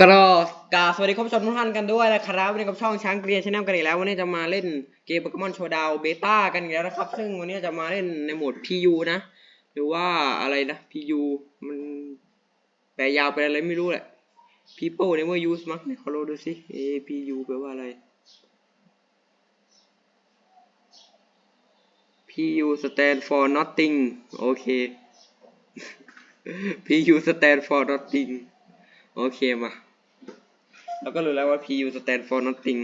กรอกาสวัสดีคุณผู้ชมทุกท่านกันด้วยนะครับวันนี้กับช่องช้างเกรียนชแนลกันอีกแล้ววันนี้จะมาเล่นเกมโปเกมอนโชว์ดาวเบต้ากันอีกแล้วนะครับ ซึ่งวันนี้จะมาเล่นในโหมด PU นะ หรือว่าอะไรนะ PU มันแปลยาวไปอะไรไม่รู้แหละ People never use มั้งขอลดูสิ A PU แปลว่าอะไร PU stand for nothing โอเค PU stand for nothing โอเคมา เราก็รู้แล้วว่า PU stand for nothing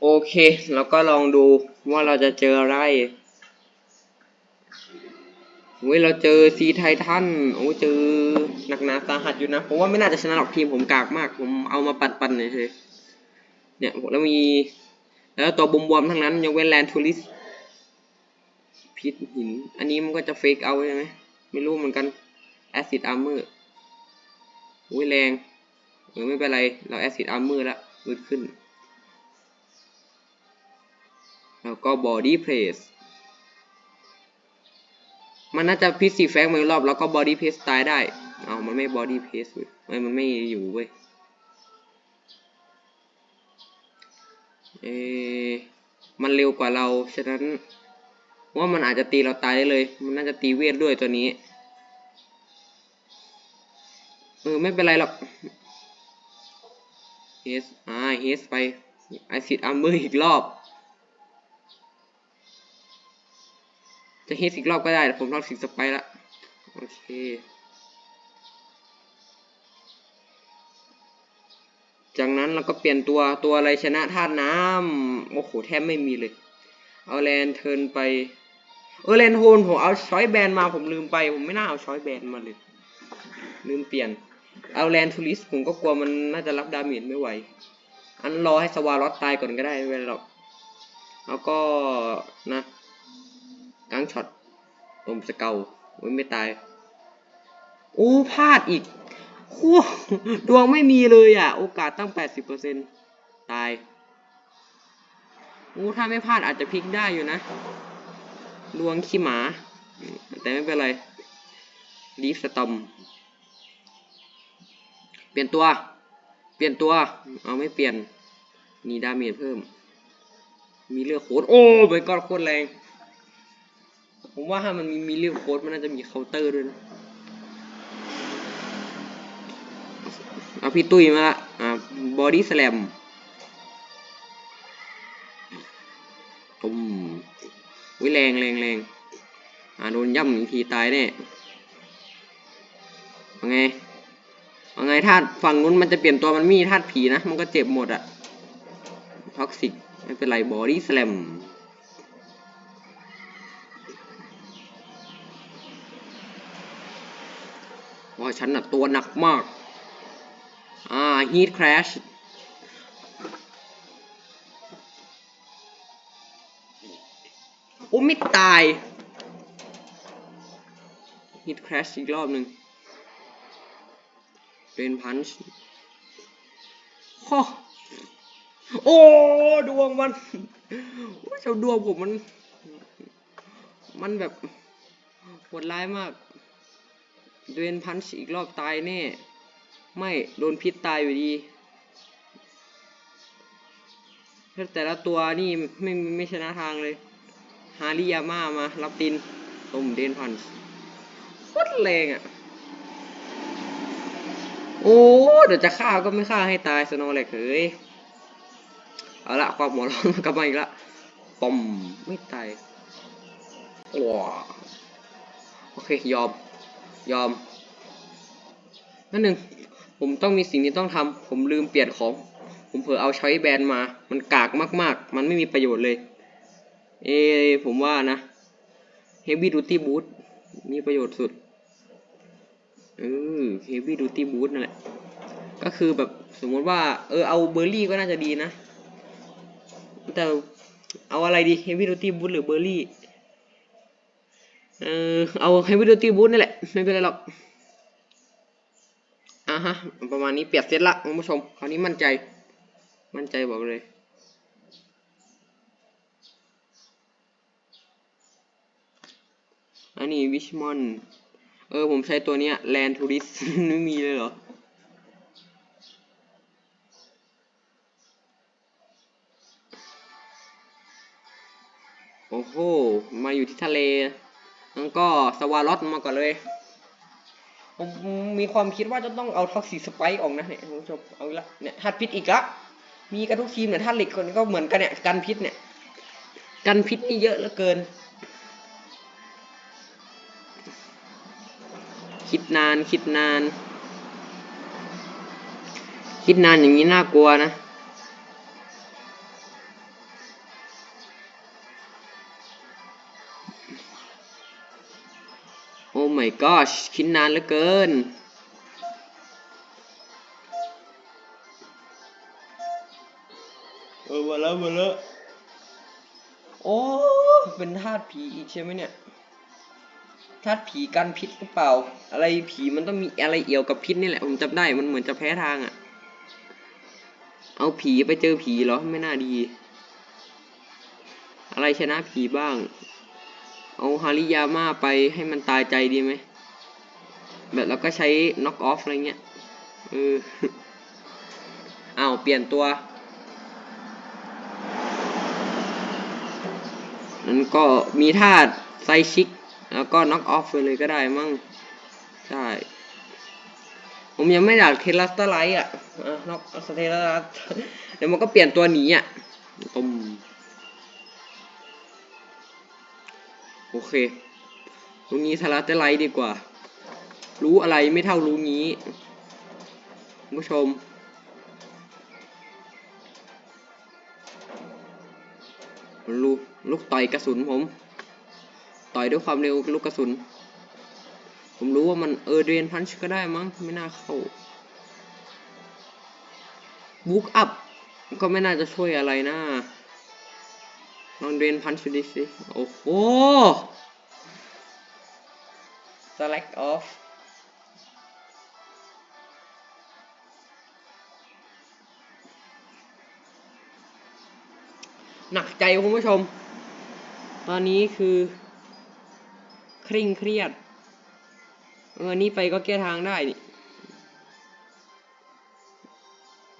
โอเคแล้วก็ลองดูว่าเราจะเจออะไรเว้ยเราเจอซีไททันโอ้เจอหนักหนาสาหัสอยู่นะผมว่าไม่น่าจะชนะหรอกทีมผมกากมาก ผมเอามาปัดปันเฉยเนี่ยแล้วมี แล้วตัวบวมๆทั้งนั้นยกเว้นแลนทูริสพิษหิน อันนี้มันก็จะเฟกเอาใช่ไหมไม่รู้เหมือนกันแอซิดอาร์เมอร์อุ้ยแรงเออไม่เป็นไร เราแอซิดอาร์เมอร์ละมืดขึ้น แล้วก็บอดี้เพรสมันน่าจะพิษสีแฟกมารอบ แล้วก็บอดี้เพสตายได้ เอามันไม่บอดี้เพสเว้ยมันไม่อยู่เว้ย เอมันเร็วกว่าเรา ฉะนั้นว่ามันอาจจะตีเราตายได้เลย มันน่าจะตีเวทด้วยตัวนี้ เออ ไม่เป็นไรหรอกเฮสอ่าเฮสไปไอซิดอัมเบอร์อีกรอบ จะเฮสอีกรอบก็ได้แต่ผมรอบสิงสไปร์ละ โอเค จากนั้นเราก็เปลี่ยนตัวตัวอะไรชนะธาตุน้ำโอ้โหแทบไม่มีเลย เอาแลนเทินไป เออแลนโฮนผมเอาช้อยแบนมาผมลืมไป ผมไม่น่าเอาช้อยแบนมาเลย ลืมเปลี่ยน เอาแลนทูริสผมก็กลัวมันน่าจะรับดาเมจไม่ไหว อันรอให้สวาลอตตายก่อนก็ได้ไม่เป็นไรหรอกแล้วก็นะกังช็อตผมสเกลไม่ตาย โอ้พลาดอีก โอ้ดวงไม่มีเลยอะ โอกาสตั้งแปดสิบเปอร์เซ็นตายโอ้ถ้าไม่พลาดอาจจะพลิกได้อยู่นะ ดวงขี้หมา แต่ไม่เป็นไรลีฟสตอม เปลี่ยนตัว เปลี่ยนตัว เอาไม่เปลี่ยน มีดาเมจเพิ่ม มีเลือดโคตรโอ้ไปก้อนโคตรแรง ผมว่าถ้ามันมีมีเลือดโคตรมันน่าจะมีเคาน์เตอร์ด้วยนะ เอาพี่ตุ้ยมาละอ่าบอดี้สแลมตุ้มวิแรงแรงแรงอ่าโดนย่ำอีกทีตายแน่เอาไงเอาไงธาตุฝั่งนู้นมันจะเปลี่ยนตัวมันมีธาตุผีนะ มันก็เจ็บหมดอะท็อกซิกไม่เป็นไรบอดี้สแลมว่าฉันน่ะตัวหนักมาก อ่า heat crash โอ้ไม่ตาย heat crash อีกรอบหนึ่งเป็นพันช์โอ้โอ้ดวงมันเจ้าดวงผมมัน มันแบบโหดร้ายมาก เดนพันช์อีกรอบตายแน่ ไม่โดนพิษตายอยู่ดีแต่ละตัวนี่ไม่ไม่ชนะทางเลย ฮาริยาม่ามารับตินต้มเดนพันโคตรแรงอะ โอ้เดี๋ยวจะฆ่าก็ไม่ฆ่าให้ตายสโนว์แหลกเฮ้ย เอาละความหัวร้อนกลับมาอีกละปอมไม่ตายว้าโอเค ยอม ยอมนั่นหนึ่ง ผมต้องมีสิ่งที่ต้องทำผมลืมเปลี่ยนของ ผมเผลอเอาช้อยแบนมา มันกากมากๆ มันไม่มีประโยชน์เลย เอผมว่านะ Heavy Duty Boot มีประโยชน์สุดเออ Heavy Duty Boot นั่นแหละ ก็คือแบบสมมติว่า เออเอาเบอร์รี่ก็น่าจะดีนะ แต่เอาอะไรดี Heavy Duty Boot หรือเบอร์รี่ เออเอา Heavy Duty Boot นี่นแหละ ไม่เป็นไรหรอก ฮะประมาณนี้เปรียบเซตละคุณผู้ชมคราวนี้มั่นใจ มั่นใจบอกเลยอันนี้วิชมอนเออผมใช้ตัวเนี้ยแลนทูริสไม่มีเลยเหรอโอ้โห มาอยู่ที่ทะเล แล้วก็สวารอตมาก่อนเลย ผมมีความคิดว่าจะต้องเอาท็อกซิสไปออกนะเนี่ยคุณผู้ชมเอาละเนี่ยธาตุพิษอีกละมีกันทุกทีมเนี่ยธาตุเหล็กคนก็เหมือนกันเนี่ยกันพิษเนี่ย กันพิษนี่เยอะเหลือเกิน คิดนานคิดนาน คิดนานอย่างนี้น่ากลัวนะ my gosh คิดนานเหลือเกิน เออมาแล้วมาแล้วโอ้เป็นธาตุผีอีกใช่ไหมเนี่ยธาตุผีกันพิษหรือเปล่า อะไรผีมันต้องมีอะไรเอี่ยวกับพิษนี่แหละ ผมจำได้มันเหมือนจะแพ้ทางอะ่ะ เอาผีไปเจอผีเหรอไม่น่าดี อะไรชนะผีบ้าง เอาฮาริยาม่าไปให้มันตายใจดีไหม แบบแล้วก็ใช้น็อกออฟอะไรเงี้ย เอออ้าวเปลี่ยนตัว นั้นก็มีธาตุไซชิก แล้วก็น็อกออฟไปเลยก็ได้มั่ง ใช่ ผมยังไม่อยากเทลัสเตอร์ไลท์อะน็อกสเทลัสเดี๋ยวมันก็เปลี่ยนตัวหนีอะตุม โอเครู้งี้ทาราเตอร์ไลดีกว่า รู้อะไรไม่เท่ารู้งี้ผู้ชม ลูกลูกต่อยกระสุนผม ต่อยด้วยความเร็วลูกกระสุน ผมรู้ว่ามันเออเดนพันช์ก็ได้มั้ง ไม่น่าเข้าบุกอัพก็ไม่น่าจะช่วยอะไรนะ ลองเดรนพันช์ดูสิโอ้โห select off หนักใจคุณผู้ชม ตอนนี้คือเคร่งเครียดเออนี่ไปก็แก้ทางได้นี่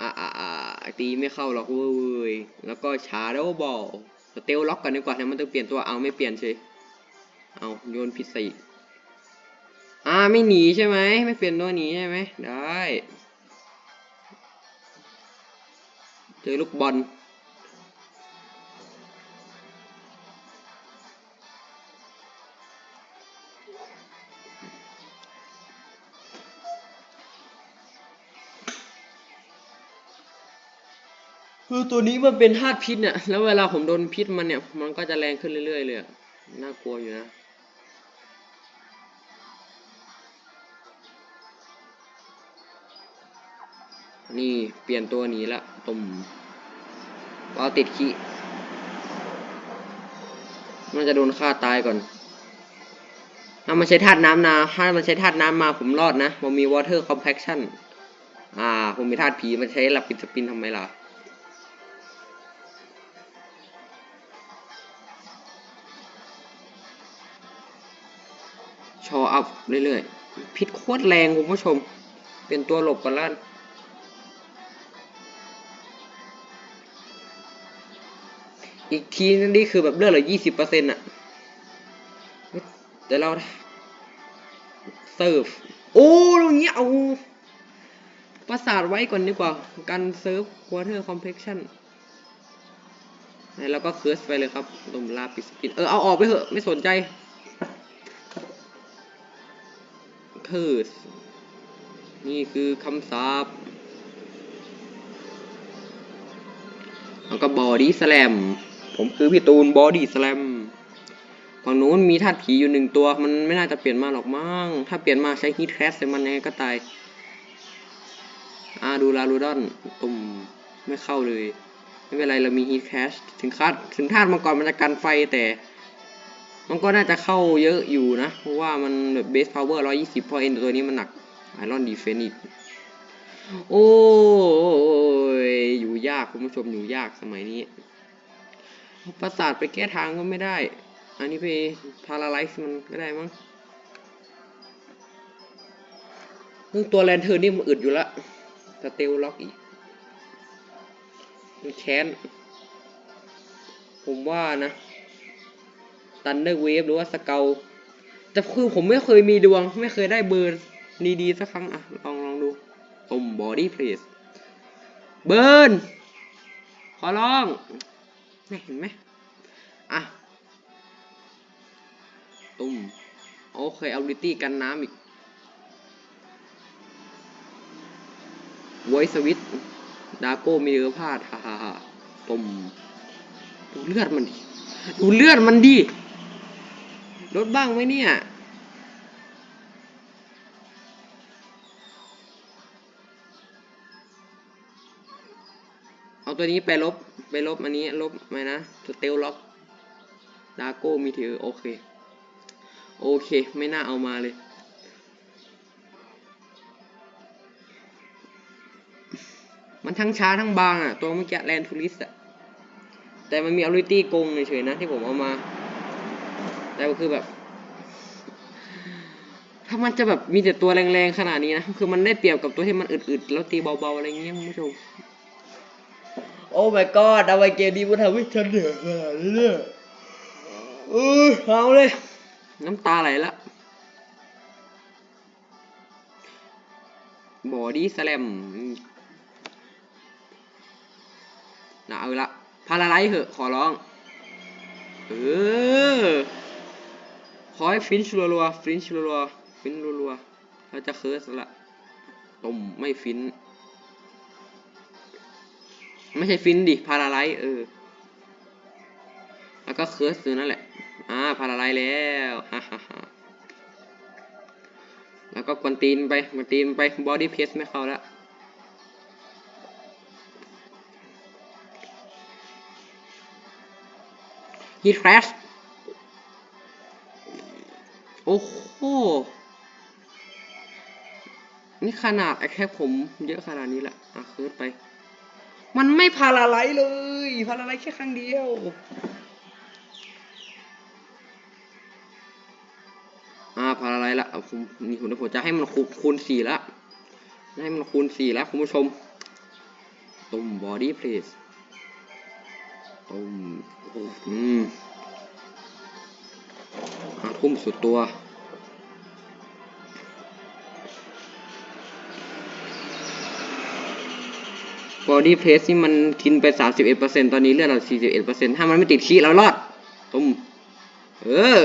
อ่าอ่าอ่าตีไม่เข้าหรอกเว้ย แล้วก็ชาร์ดบอล สเตลล็อกกันดีกว่าเนี่ยมันต้องเปลี่ยนตัวเอาไม่เปลี่ยนเฉยเอาโยนพิษใส่อีกอ่าไม่หนีใช่ไหมไม่เปลี่ยนตัวหนีใช่ไหมได้ เจอลูกบอล คือตัวนี้มันเป็นธาตุพิษเนี่ย แล้วเวลาผมโดนพิษมันเนี่ย มันก็จะแรงขึ้นเรื่อยๆเลยน่ากลัวอยู่นะ นี่เปลี่ยนตัวหนีละตุ่มว่าติดขี้มันจะโดนฆ่าตายก่อน ถ้ามันใช้ธาตุน้ำนาถ้ามันใช้ธาตุน้ำมาผมรอดนะ ผมมี water compaction อ่า ผมมีธาตุผีมันใช้หลับปิดสปินทำไมล่ะ ชออัพเรื่อยๆ พิษโคตรแรงคุณผู้ชม เป็นตัวหลบกันล้นอีกทีนี่คือแบบเลือดเหลือยี่สิบเปอร์เซ็นต์อะแต่เราเซิร์ฟ โอ้ตรงนี้เอา ประสาทไว้ก่อนดีกว่า การเซิร์ฟ water complexion แล้วก็เคิร์สไปเลยครับตมลาปิสปิน เออ เอาออกไปเถอะ ไม่สนใจ เคิร์สนี่คือคำสาปแล้วก็บอดี้สแลมผมคือพี่ตูนบอดี้สแลมฝั่งนู้นมีธาตุผีอยู่หนึ่งตัว มันไม่น่าจะเปลี่ยนมาหรอกมั้งถ้าเปลี่ยนมาใช้ฮีทแคสใส่มันยังไงก็ตายอาดูลาลูดอนตุ่มไม่เข้าเลย ไม่เป็นไรเรามีฮีทแคสถึงคาดถึงธาตุมังกรมันจะกันไฟแต่ มันก็น่าจะเข้าเยอะอยู่นะ เพราะว่ามันแบบเบสพาวเวอร์ร้อยยี่สิบพอเอ็นตัวนี้มันหนักไอรอนดีเฟนอีก โอ้ยอยู่ยากคุณผู้ชมอยู่ยากสมัยนี้เอาประสาทไปแก้ทางก็ไม่ได้ อันนี้ไปพาราไลซ์มันก็ได้มั้งซึ่งตัวแลนเทิร์นนี่มันอึดอยู่ละสเตลล็อกอีกมันแค้น ผมว่านะ ตันเดอร์เวฟหรือว่าสเกลแต่คือผมไม่เคยมีดวง ไม่เคยได้เบอร์ดีๆสักครั้งอะลองลองดูตุ่มบอดี้เพลสเบิร์นขอร้องเห็นไหมอะตุ่มโอเคเอาลิตี้กันน้ำอีกไวสวิตดาโก้มีเออพาดฮ่าฮ่าฮ่าตุ่มดูเลือดมันดิ ดูเลือดมันดิ ลดบ้างไหมเนี่ย เอาตัวนี้ไปลบ ไปลบอันนี้ลบไหมนะสเตลล็อกดาโก้มีถือ โอเค โอเค ไม่น่าเอามาเลยมันทั้งช้าทั้งบางอะ ตัวเมื่อกี้แลนทูริสอะ แต่มันมีอลิตี้โกงเฉยๆนะที่ผมเอามา แต่ก็คือแบบ ถ้ามันจะแบบมีแต่ตัวแรงๆขนาดนี้นะ คือมันได้เปรียบกับตัวที่มันอึดๆแล้วตีเบาๆอะไรเงี้ยคุณผู้ชม โอ้ my god เอาไว้เกมนี้มันทำให้ฉันเหนื่อยขนาดนี้เนี่ยเออเอาเลย น้ำตาไหลละบอดี้สแลมนะเอาละพาราไลท์เหอะ ขอร้อง เออ ขอให้ฟินช์รัวๆฟินช์รัวๆฟินรัวๆเราจะเคิร์สละตมไม่ฟิน ไม่ใช่ฟินดิพาราไลท์เออ แล้วก็เคิร์สอยู่นั่นแหละ อ่าพาราไลท์แล้วฮ่าฮ่าฮ่าแล้วก็กวนตีนไปกวนตีนไปบอดี้เพสไม่เข้าแล้วฮีทแครชโอ้โห นี่ขนาดไอแค่ผมเยอะขนาดนี้แหละอะเคิร์ดไป มันไม่พาราไลเลย พาราไลแค่ครั้งเดียว อ่าพาราไลละผมนี่ผมผมจะให้มันคูณคูณสี่ละ ให้มันคูณสี่ล้วคุณผู้ชม ตุ่มบอดี้เพลสตุ่มอ้โหอืมห้าทุ่มสุดตัว บอดี้เพลสนี่มันกินไปสามสิบเอ็ดเปอร์เซ็นตอนนี้เลือดเราสี่สิบเอ็ดเปอร์เซ็นถ้ามันไม่ติดขี้เรารอดตุ่มเออ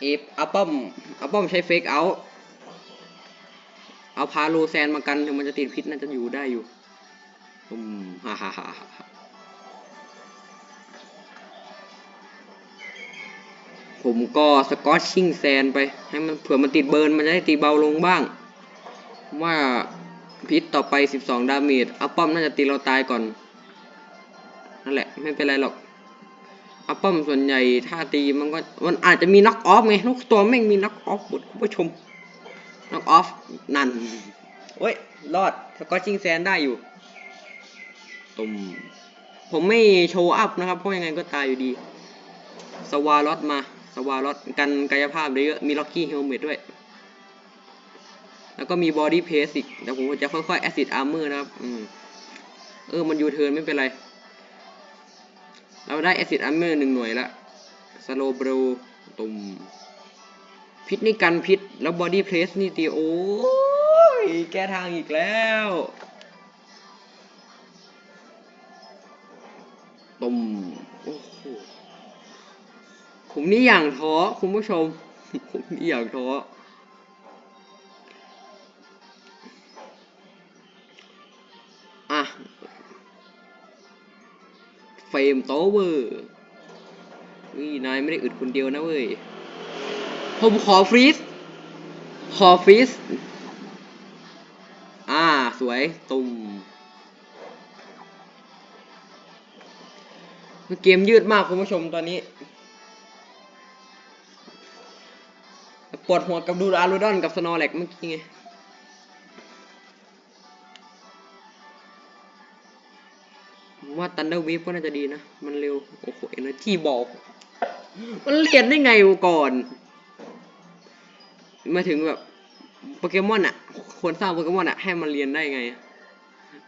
เอฟอัปปอมอัปปอมใช้เฟกเอา เอาพาโลแซนมากันถึงมันจะติดพิษน่าจะอยู่ได้อยู่อืมฮ่าฮ่าฮ่า ผมก็สกอตชิ่งแซนไป ให้มันเผื่อมันติดเบิร์นมันจะได้ตีเบาลงบ้าง ว่าพิษต่อไป 12 ดาเมจอัปป้อมน่าจะตีเราตายก่อน นั่นแหละ ไม่เป็นไรหรอกอัปป้อมส่วนใหญ่ถ้าตีมันก็มันอาจจะมีน็อกออฟไงทุกตัวแม่งมีน็อกออฟหมดคุณผู้ชมน็อกออฟนั่นเว้ย รอดสกอตชิ่งแซนได้อยู่ตุ่มผมไม่โชว์อัพนะครับ เพราะยังไงก็ตายอยู่ดี สวาลอตมา สวาลอตกันกายภาพได้เยอะมีล็อกกี้เฮลเมตด้วย แล้วก็มีบอดี้เพสอีกเดี๋ยวผมจะค่อยๆแอซิดอาร์เมอร์นะครับอืมเออมันยูเทิร์นไม่เป็นไร เราได้แอซิดอาร์เมอร์หนึ่งหน่วยละสโลบรูตุ่มพิษนี่กันพิษ แล้วบอดี้เพลสนี่ตีโอ้ยแก้ทางอีกแล้วตุ่มโอ้โห ผมนี่อย่างท้อคุณผู้ชม ผมนี่อย่างท้ออะเฟรมโตเวอร์นี่นายไม่ได้อึดคนเดียวนะเว้ย ผมขอฟรีสขอฟรีสอ่า สวย ตุ่มเกมยืดมากคุณผู้ชมตอนนี้ วดหัวกับดูอารูดอนกับสโนแลกเมื่อกี้ไงว่า Thunder Wave ก็น่าจะดีนะ มันเร็ว โอ้โห Energy Ball มันเรียนได้ไงก่อน มาถึงแบบโปเกมอนอะ ควรสร้างโปเกมอนอะ ให้มันเรียนได้ไง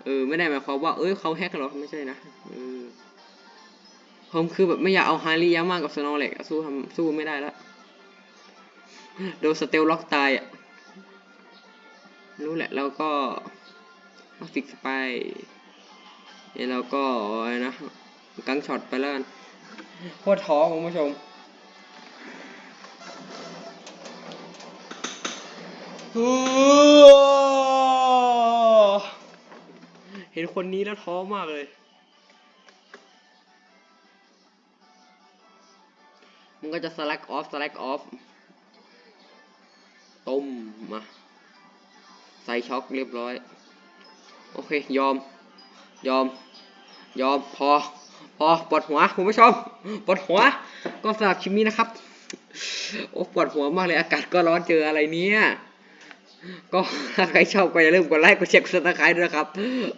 เออ ไม่ได้หมายความว่า เอ้ยเขาแฮกหรอ ไม่ใช่นะเออผมคือแบบไม่อยากเอาฮาริยามากับสโนว์เล็กสู้ทำสู้ไม่ได้แล้ว โดนสเตลล็อกตายอะ รู้แหละแล้วก็มาฟิกไปเนี่ยเราก็นะกังช็อตไปแล้วกันโคตรท้อคุณผู้ชมเห็นคนนี้แล้วท้อมากเลยมันก็จะ select off select off ต้มมาใส่ช็อคเรียบร้อย โอเค ยอม ยอม ยอม พอ พอ ปวดหัว คุณผู้ชม ปวดหัว ก็สำหรับคลิปนี้นะครับ โอ้ ปวดหัวมากเลย อากาศก็ร้อนเจออะไรเนี้ยก็ถ้าใครชอบก็อย่าลืมกดไลค์ กดแชร์ กดซับสไครต์ด้วยนะครับ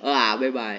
อ่า บ๊ายบาย